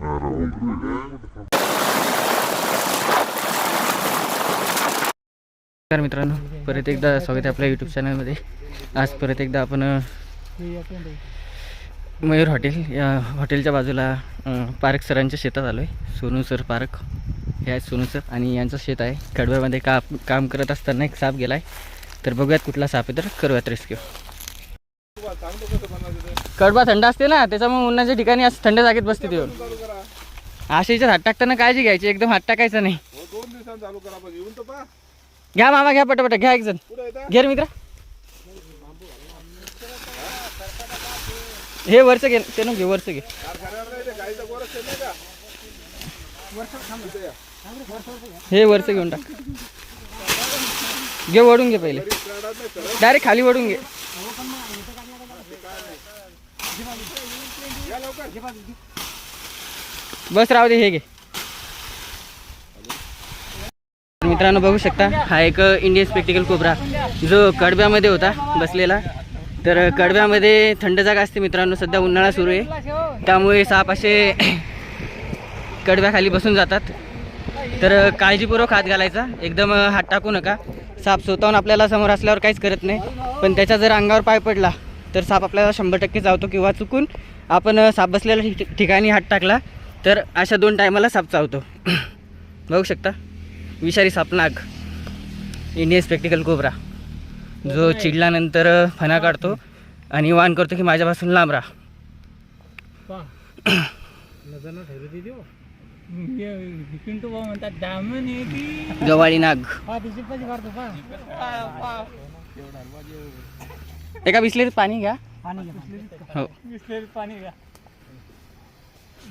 नमस्कार मित्रांनो परत एकदा स्वागत आहे आपल्या यूट्यूब चॅनलमध्ये आज परत एकदा आपण मयूर हॉटेल या हॉटेलच्या बाजूला पार्क सरांच्या शेतात आलो आहे सोनू सर पार्क. हे आहे सोनू सर आणि यांचं शेत आहे. कडव्यामध्ये का काम करत असताना एक साप गेला आहे तर बघूयात कुठला साप आहे तर करूयात रेस्क्यू. कडवा थंड असते ना त्याच्यामुळे उन्हाच्या ठिकाणी थंड जागेत बसते ते. येऊन आशेच्यात हात टाकताना काळजी घ्यायची एकदम हात टाकायचा नाही. हो दोन दिवसांनी चालू करा पण येऊन तर पहा. घ्या मामा घ्या पटापट घ्या एक जण. कुठं घे रे मित्रा. हे वरच घे ते ना घे वरच घे. कारखान्यावर नाही ते गाईचा गोरच ते नाही का? इथे या. हे वरच घेऊन टाक. घे वडून घे पहिले. नाही डायरेक्ट खाली वडून घे. या लवकर. बस राहू दे हे घे. मित्रांनो बघू शकता हा एक इंडियन स्पेक्टिकल कोबरा जो कडब्यामध्ये होता बसलेला. तर कडब्यामध्ये थंड जागा असते मित्रांनो सध्या उन्हाळा सुरू आहे. त्यामुळे साप असे कडब्याखाली बसून जातात. तर काळजीपूर्वक हात घालायचा एकदम हात टाकू नका. साप स्वतःहून आपल्याला समोर असल्यावर काहीच करत नाही. पण त्याच्या जर अंगावर पाय पडला तर साप आपल्याला शंभर टक्के चावतो किंवा चुकून आपण साप बसलेल्या ठिकाणी हात टाकला. तर अशा दोन टायमाला साप चावतो. बघू शकता? विषारी सापनाग इंडियन स्पेक्टिकल कोबरा. जो चिडल्यानंतर फणा काढतो आणि वान करतो की माझ्यापासून लांब राहा. गवाळी नाग. एका बिसलेरीत पाणी घ्या. हो. बिसलेरी पाणी घ्या.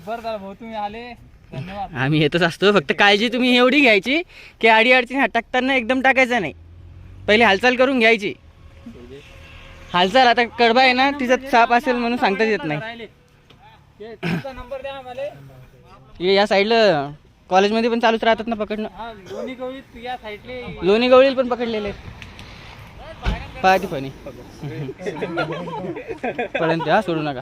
बरं झालं भाऊ तुम्ही आले. धन्यवाद. आम्ही येतच असतो. फक्त काळजी तुम्ही एवढी घ्यायची की आडी अडचणी टाकताना एकदम टाकायचं नाही. पहिले हालचाल करून घ्यायची. हालचाल आता कडबा आहे ना तिच्यात साप असेल म्हणून सांगताच येत नाही. नंबर द्या आम्हाला. हे या साईडला कॉलेजमध्ये पण चालूच राहतात ना पकडणं. हा लोणी गवळीत या साईडले. लोणी गवळील पण पकडलेले पाहते पाणी. पर्यंत हा सोडू नका.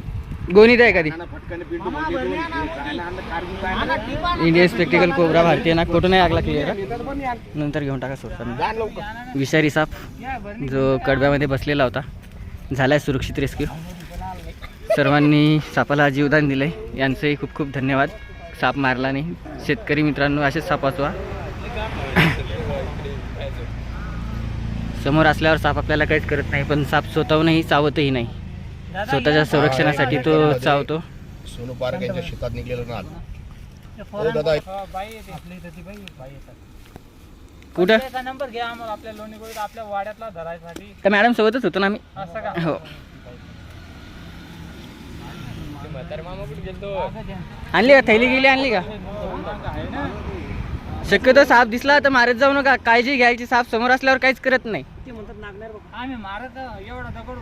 गोनीत आहे कधी फटकाने पिंटू भाऊ इंडियन स्पेक्टिकल कोबरा भारतीय नाग फोटो नाही लागला क्लिअर नंतर घेऊन टाका सोडताना लवकर. विषारी साप जो. कडब्यामध्ये बसलेला होता झालाय सुरक्षित रेस्क्यू. सर्वांनी सापाला जीवदान दिलंय. यांचंही खूप खूप धन्यवाद. साप मारला नाही. शेतकरी मित्रांनो असेच साप वाचवा. समोर असल्यावर साप आपल्याला काहीच करत नाही पण साप स्वतःहूनही चावतही नाही. स्वतःच्या संरक्षणासाठी तो चावतो. सोनू पार्क यांच्या शेतात निघलेलं नाद. ते. हो कुठं? त्याचा नंबर घ्या आम्हाला आपल्या लोणी आपल्या वाड्यातला धरायसाठी. त्या मॅडम सोबतच होतो ना आम्ही. असं का? हो. आणली का? थैली गेली आणली का? ना शक्यतो साप दिसला तर मारत जाऊ नका. काळजी घ्यायची साप समोर असल्यावर काहीच करत नाही. आम्ही मारत एवढा दगड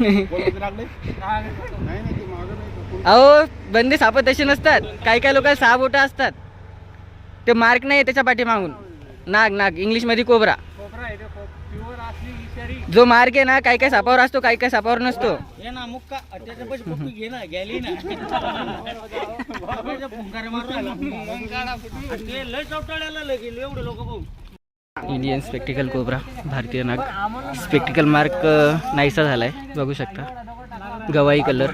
नाग नाग नाग- अहो बंदी साप तसे नसतात. काही काही लोक सहा बोटं असतात. ते मार्क नाही त्याच्या पाठीमागून. नाग नाग. कोबरा. ते प्युअर असली विचारी जो मार्क आहे ना काही काही सापावर असतो काही काही सापावर नसतो. ना इंडियन स्पेक्टिकल कोबरा भारतीय नाग. स्पेक्टिकल मार्क नाहीसा झालाय. बघू शकता. गवाई कलर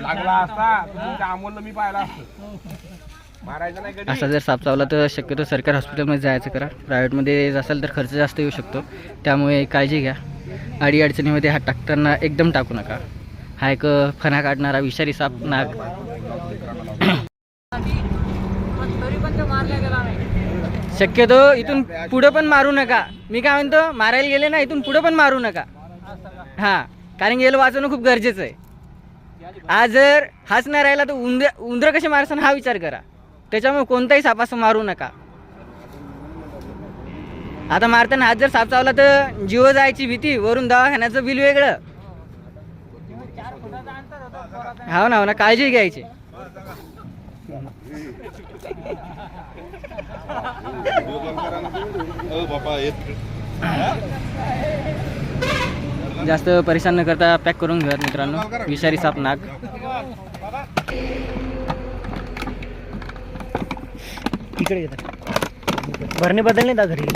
असा जर साप चावला तर शक्यतो सरकारी हॉस्पिटलमध्ये जायचं करा. प्रायव्हेटमध्ये असाल तर खर्च जास्त येऊ शकतो. त्यामुळे काळजी घ्या. अडी अडचणीमध्ये हात टाकताना एकदम टाकू नका. हा एक फणा काढणारा विषारी साप नाग तरी पण ते मारल्या गेला नाही शक्यतो इथून पुढं पण मारू नका. मी काय म्हणतो मारायला गेले ना इथून पुढं पण मारू नका. हां कारण गेलं वाचवणं खूप गरजेचं आहे. आज जर हाच नाही राहिला तर उंदर उंदरं कसे मारसान हा विचार करा. त्याच्यामुळे कोणताही साप असं मारू नका. आता मारताना हात जर साप चावला तर जीव जायची भीती वरून दवाखान्याचं बिल वेगळं. हो ना हो ना काळजी घ्यायची. जास्त परेशान न करता पॅक करून घ्या मित्रांनो. विषारी साप नाग. इकडे येतात. भरणे बदलणे दा घरी.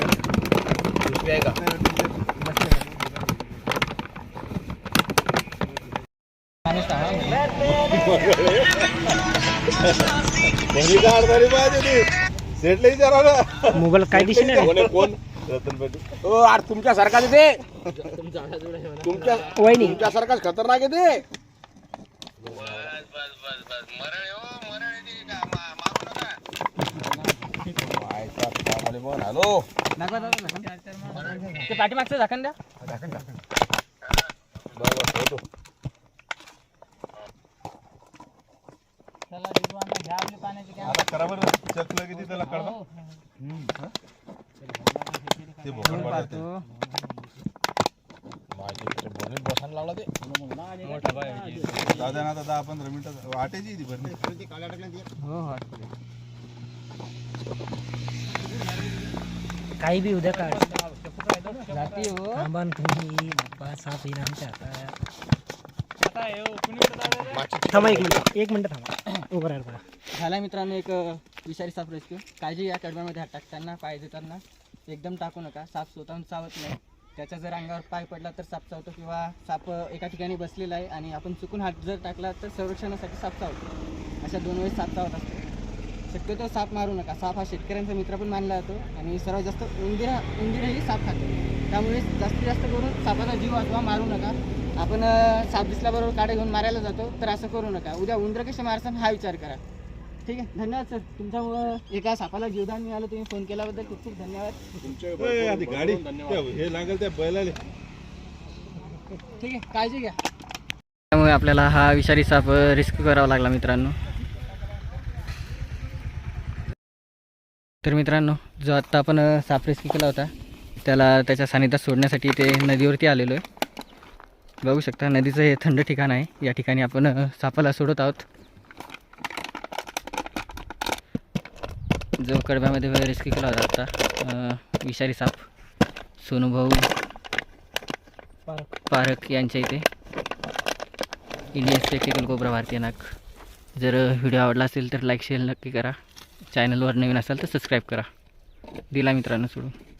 सेटला विचारा मोबाईल काय दिशे नाही कोण ओ तुमच्या सारखाच ते. तुमच्या वहिनी. तुमच्या सारखाच खतरनाक आहे ते. हॅलो पाठीमागचं झाकण द्या. पाण्याची कॅन. आता करा बरं. चकलं किती त्याला कळवा ते भोकड वाढते. पाहतो. बसायला लावला ते. द्या ना दहा पंधरा मिनिटं वाटायची ती भरणी. हो हो काही बी उद्या काढ. जाती हो. थांबा ना तुम्ही. बाप्पा साप येईन आमच्या आता हे. हो? थांबा एक मिनिट. एक मिनिट थांबा. उभं राहा. झाला मित्रांनो एक विषारी साप रेस्क्यू काळजी या कडव्यामध्ये हात टाकताना पाय देताना एकदम टाकू नका. साप स्वतःहून चावत नाही. त्याच्या जर अंगावर पाय पडला तर साप चावतो किंवा साप एका ठिकाणी बसलेला आहे आणि आपण चुकून हात जर टाकला तर संरक्षणासाठी साप चावतो. अशा दोन वेळेस साप चावत असतो. शक्यतो साप मारू नका. साप हा शेतकऱ्यांचा मित्र पण मानला जातो आणि सर्वात जास्त उंदीर उंदीरही साप खातो. त्यामुळे जास्तीत जास्त करून सापाचा जीव अथवा मारू नका. आपण साप दिसल्याबरोबर काडे घेऊन मारायला जातो तर असं करू नका. उद्या उंदरं कसे मारसान हा विचार करा. ठीक आहे धन्यवाद सर. तुमच्यामुळं एका सापाला जीवदान मिळालं तुम्ही फोन केल्याबद्दल खूप खूप धन्यवाद. ए, आधी गाडी. त्या- हे लागेल त्या बैलाले. ठीक आहे काळजी घ्या. त्यामुळे आपल्याला हा विषारी साप रिस्क करावा लागला मित्रांनो. तर मित्रांनो जो आत्ता आपण अ, साप रेस्क्यू केला होता त्याला त्याच्या सानिध्यात सोडण्यासाठी ते नदीवरती आलेलो आहे. बघू शकता नदीचं हे थंड ठिकाण आहे. या ठिकाणी आपण अ, सापाला सोडत आहोत. जो कडब्यामध्ये रेस्क्यू केला होता आत्ता अ, विषारी साप सोनूभाऊ पारक यांच्या इथे. इंडियन स्पेक्टिकल कोबरा भारतीय नाग जर व्हिडिओ आवडला असेल तर लाईक शेअर नक्की करा. चॅनलवर नवीन असाल तर सबस्क्राईब करा. दिला मित्रांनो सोडून.